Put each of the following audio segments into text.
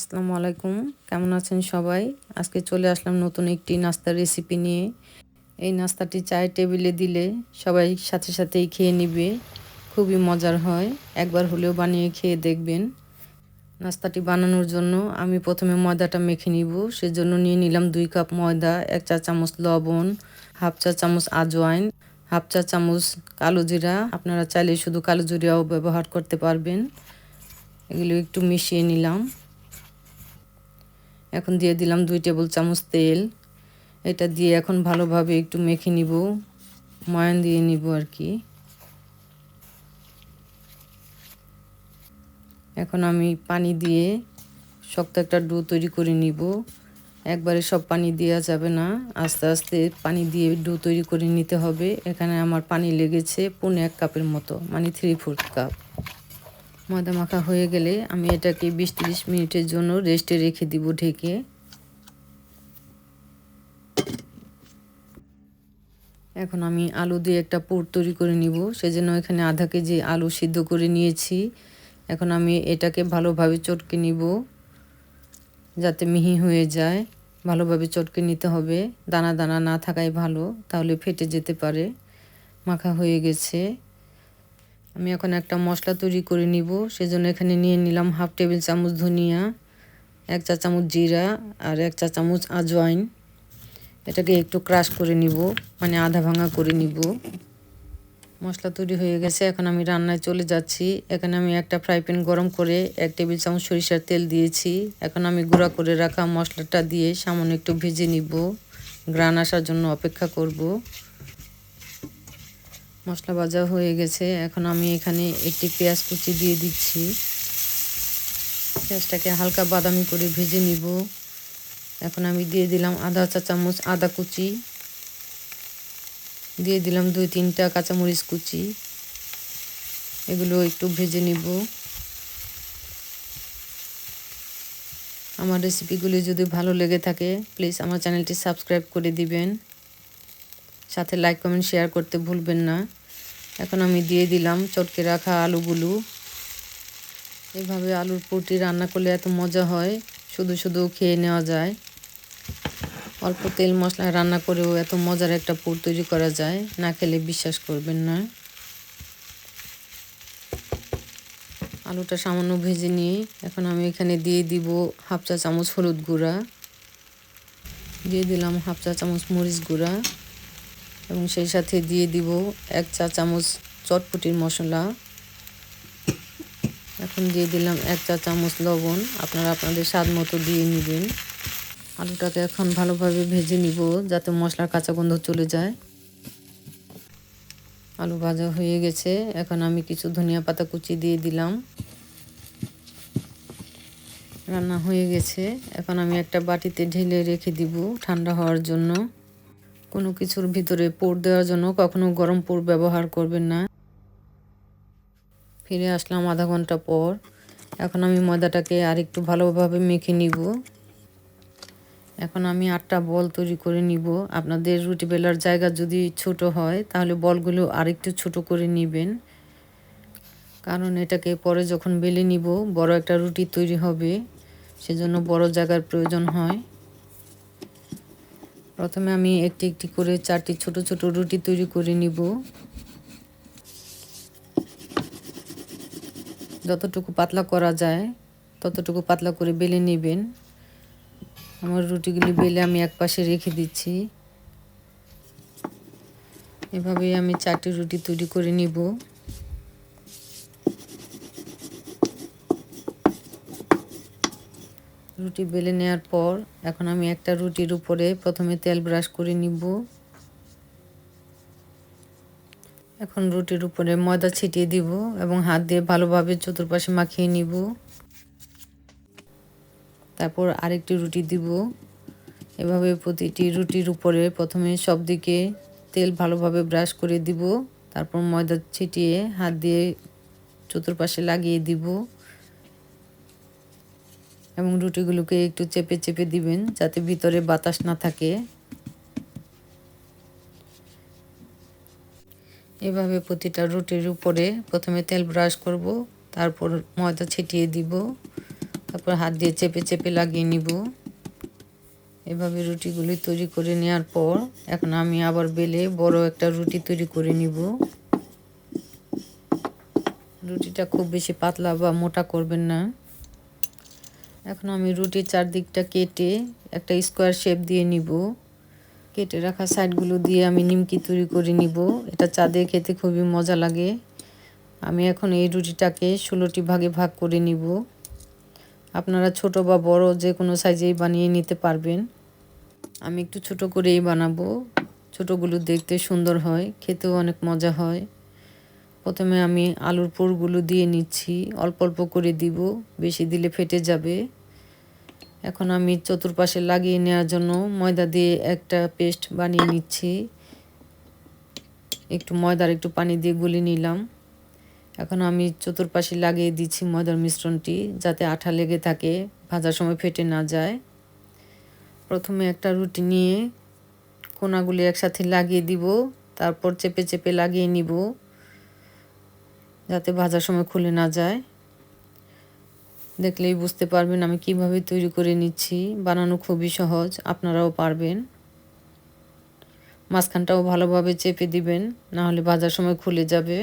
আসসালামু আলাইকুম। কেমন আছেন সবাই? আজকে চলে আসলাম নতুন একটি নাস্তার রেসিপি নিয়ে। এই নাস্তাটি চায়ের টেবিলে দিলে সবাই সাথে সাথেই খেয়ে নিবে। খুবই মজার হয়। একবার হলেও বানিয়ে খেয়ে দেখবেন। নাস্তাটি বানানোর জন্য আমি প্রথমে ময়দাটা মেখে নিব। সেজন্য নিয়ে নিলাম দুই কাপ ময়দা, এক চা চামচ লবণ, হাফ চা চামচ আজওয়াইন, হাফ চা চামচ কালো জিরা। আপনারা চাইলে শুধু কালো জিরাও ব্যবহার করতে পারবেন। এগুলো একটু মিশিয়ে নিলাম। এখন দিয়ে দিলাম দুই টেবিল চামচ তেল। এটা দিয়ে এখন ভালোভাবে একটু মেখে নিব, ময়ান দিয়ে নিব আর কি। এখন আমি পানি দিয়ে শক্ত একটা ডো তৈরি করে নিব। একবারে সব পানি দেওয়া যাবে না, আস্তে আস্তে পানি দিয়ে ডো তৈরি করে নিতে হবে। এখানে আমার পানি লেগেছে পৌনে এক কাপের মতো মানে থ্রি ফোর্থ কাপ ময়দা মাখা হয়ে গেলে আমি এটাকে বিশ তিরিশ মিনিটের জন্য রেস্টে রেখে দিব ঢেকে। এখন আমি আলু দিয়ে একটা পুর তৈরি করে নিব। সেজন্য এখানে আধা কেজি আলু সিদ্ধ করে নিয়েছি। এখন আমি এটাকে ভালোভাবে চটকে নিব যাতে মিহি হয়ে যায়। ভালোভাবে চটকে নিতে হবে। দানা দানা না থাকাই ভালো, তাহলে ফেটে যেতে পারে। মাখা হয়ে গেছে। আমি এখন একটা মশলা তৈরি করে নিব। সেজন্য এখানে নিয়ে নিলাম হাফ টেবিল চামচ ধনিয়া, এক চা চামচ জিরা আর এক চা চামচ আজওয়াইন। এটাকে একটু ক্রাশ করে নিব মানে আধা ভাঙা করে নিব। মশলা তৈরি হয়ে গেছে, এখন আমি রান্নায় চলে যাচ্ছি। এখানে আমি একটা ফ্রাই প্যান গরম করে এক টেবিল চামচ সরিষার তেল দিয়েছি। এখন আমি গুঁড়া করে রাখা মশলাটা দিয়ে সামান্য একটু ভেজে নিব। গ্রান আসার জন্য অপেক্ষা করব। মশলা ভাজা হয়ে গেছে। এখন আমি এখানে একটি পেঁয়াজ কুচি দিয়ে দিচ্ছি। পেঁয়াজটাকে হালকা বাদামি করে ভেজে নিব। এখন আমি দিয়ে দিলাম আধা চা চামচ আদা কুচি। দিয়ে দিলাম দুই তিনটা কাঁচামরিচ কুচি। এগুলো একটু ভেজে নিব। আমার রেসিপিগুলি যদি ভালো লেগে থাকে প্লিজ আমার চ্যানেলটি সাবস্ক্রাইব করে দিবেন। সাথে লাইক কমেন্ট শেয়ার করতে ভুলবেন না। এখন আমি দিয়ে দিলাম চটকে রাখা আলুগুলো। এভাবে আলুর পুটি রান্না করলে এত মজা হয়, শুধু শুধু খেয়ে নেওয়া যায়। অল্প তেল মশলা রান্না করেও এত মজার একটা পুর তৈরি করা যায়, না খেলে বিশ্বাস করবেন না। আলুটা সামান্য ভেজে নিয়ে এখন আমি এখানে দিয়ে দিব হাফ চা চামচ হলুদ গুঁড়া। দিয়ে দিলাম হাফ চা চামচ মরিচ গুঁড়া। এবং সেই সাথে দিয়ে দিব এক চা চামচ চটপটির মশলা। এখন দিয়ে দিলাম এক চা চামচ লবণ। আপনারা আপনাদের স্বাদ মতো দিয়ে নেবেন। আলুটাকে এখন ভালোভাবে ভেজে নিব যাতে মশলার কাঁচা গন্ধ চলে যায়। আলু ভাজা হয়ে গেছে। এখন আমি কিছু ধনিয়া পাতা কুচি দিয়ে দিলাম। রান্না হয়ে গেছে। এখন আমি একটা বাটিতে ঢেলে রেখে দিব ঠান্ডা হওয়ার জন্য। কোনো কিছুর ভিতরে পোড় দেওয়ার জন্য কখনো গরম পোড় ব্যবহার করবেন না। ফিরে আসলাম আধা ঘণ্টা পর। এখন আমি ময়দাটাকে আর একটু ভালোভাবে মেখে নিব। এখন আমি আটটা বল তৈরি করে নিব। আপনাদের রুটি বেলার জায়গা যদি ছোট হয়, তাহলে বলগুলো আরেকটু ছোট করে নেবেন। কারণ এটাকে পরে যখন বেলে নিব, বড় একটা রুটি তৈরি হবে। সেজন্য বড় জায়গার প্রয়োজন হয়। প্রথমে আমি একটি একটি করে চারটি ছোট ছোট রুটি তৈরি করে নিব। যতটুকু পাতলা করা যায়, ততটুকু পাতলা করে বেলে নেবেন। আমার রুটিগুলি বেলে আমি এক পাশে রেখে দিচ্ছি। এভাবেই আমি চারটি রুটি তৈরি করে নিব। রুটি বেলে নেওয়ার পর এখন আমি একটা রুটির উপরে প্রথমে তেল ব্রাশ করে নিব। এখন রুটির উপরে ময়দা ছিটিয়ে দিব এবং হাত দিয়ে ভালোভাবে চতুর্পাশে মাখিয়ে নিব। তারপর আরেকটি রুটি দিব। এভাবে প্রতিটি রুটির উপরে প্রথমে সব দিকে তেল ভালোভাবে ব্রাশ করে দিব। তারপর ময়দা ছিটিয়ে হাত দিয়ে চতুর্পাশে লাগিয়ে দিব। এবং রুটিগুলোকে একটু চেপে চেপে দিবেন যাতে ভিতরে বাতাস না থাকে। এভাবে প্রতিটা রুটির উপরে প্রথমে তেল ব্রাশ করব, তারপর ময়দা ছিটিয়ে দিব, তারপর হাত দিয়ে চেপে চেপে লাগিয়ে নিব। এভাবে রুটিগুলি তৈরি করে নেওয়ার পর এখন আমি আবার বেলে বড় একটা রুটি তৈরি করে নিব। রুটিটা খুব বেশি পাতলা বা মোটা করবেন না। এখন আমি রুটির চারদিকটা কেটে একটা স্কোয়ার শেপ দিয়ে নিব। কেটে রাখা সাইডগুলো দিয়ে আমি নিমকি তৈরি করে নিব। এটা চাঁদে খেতে খুবই মজা লাগে। আমি এখন এই রুটিটাকে ষোলোটি ভাগে ভাগ করে নিব। আপনারা ছোট বা বড় যে কোনো সাইজেই বানিয়ে নিতে পারবেন। আমি একটু ছোট করেই বানাবো। ছোটোগুলো দেখতে সুন্দর হয়, খেতেও অনেক মজা হয়। প্রথমে আমি আলুর পুরগুলো দিয়ে নিচ্ছি। অল্প অল্প করে দিব, বেশি দিলে ফেটে যাবে। এখন আমি চতুর্পাশে লাগিয়ে নেওয়ার জন্য ময়দা দিয়ে একটা পেস্ট বানিয়ে নিচ্ছি। একটু ময়দার একটু পানি দিয়ে গুলি নিলাম। এখন আমি চতুর্পাশে লাগিয়ে দিচ্ছি ময়দার মিশ্রণটি যাতে আঠা লেগে থাকে, ভাজার সময় ফেটে না যায়। প্রথমে একটা রুটি নিয়ে কোনাগুলি একসাথে লাগিয়ে দিব, তারপর চেপে চেপে লাগিয়ে নিব। যাতে ভাজার সময় খুলে না যায়। দেখলেই বুঝতে পারবেন আমি কীভাবে তৈরি করে নিচ্ছি। বানানো খুবই সহজ, আপনারাও পারবেন। মাঝখানটাও ভালোভাবে চেপে দিবেন না হলে ভাজার সময় খুলে যাবে।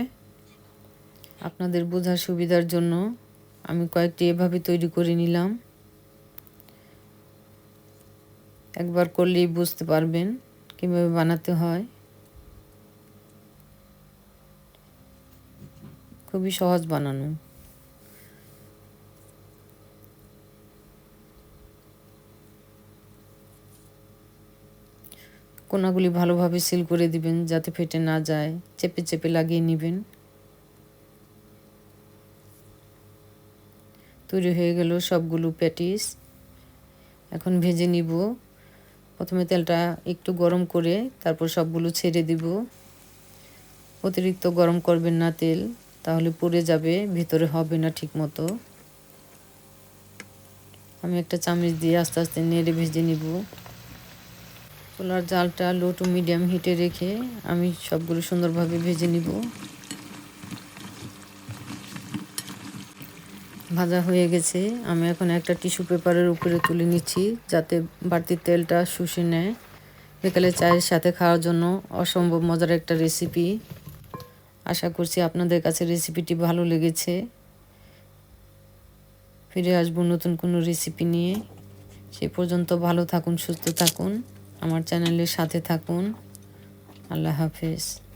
আপনাদের বোঝার সুবিধার জন্য আমি কয়েকটি এভাবে তৈরি করে নিলাম। একবার করলেই বুঝতে পারবেন কীভাবে বানাতে হয়। খুবই সহজ বানানো। কোনাগুলি ভালোভাবে সিল করে দিবেন যাতে ফেটে না যায়, চেপে চেপে লাগিয়ে নেবেন। তৈরি হয়ে গেল সবগুলো প্যাটিস। এখন ভেজে নিব। প্রথমে তেলটা একটু গরম করে তারপর সবগুলো ছেড়ে দিব। অতিরিক্ত গরম করবেন না তেল। তাহলে পড়ে যাবে, ভিতরে হবে না ঠিক মতো আমি একটা চামচ দিয়ে আস্তে আস্তে নেড়ে ভেজে নিব। চুলার জালটা লো টু মিডিয়াম হিটে রেখে আমি সবগুলো সুন্দরভাবে ভেজে নিব। ভাজা হয়ে গেছে। আমি এখন একটা টিস্যু পেপারের উপরে তুলে নিচ্ছি যাতে বাড়তি তেলটা শুষে নেয়। বিকালে চায়ের সাথে খাওয়ার জন্য অসম্ভব মজার একটা রেসিপি আশা করছি আপনাদের কাছে রেসিপিটি ভালো লেগেছে। ফিরে আসব নতুন কোনো রেসিপি নিয়ে। সে পর্যন্ত ভালো থাকুন, সুস্থ থাকুন। আমার চ্যানেলের সাথে থাকুন। আল্লাহ হাফেজ।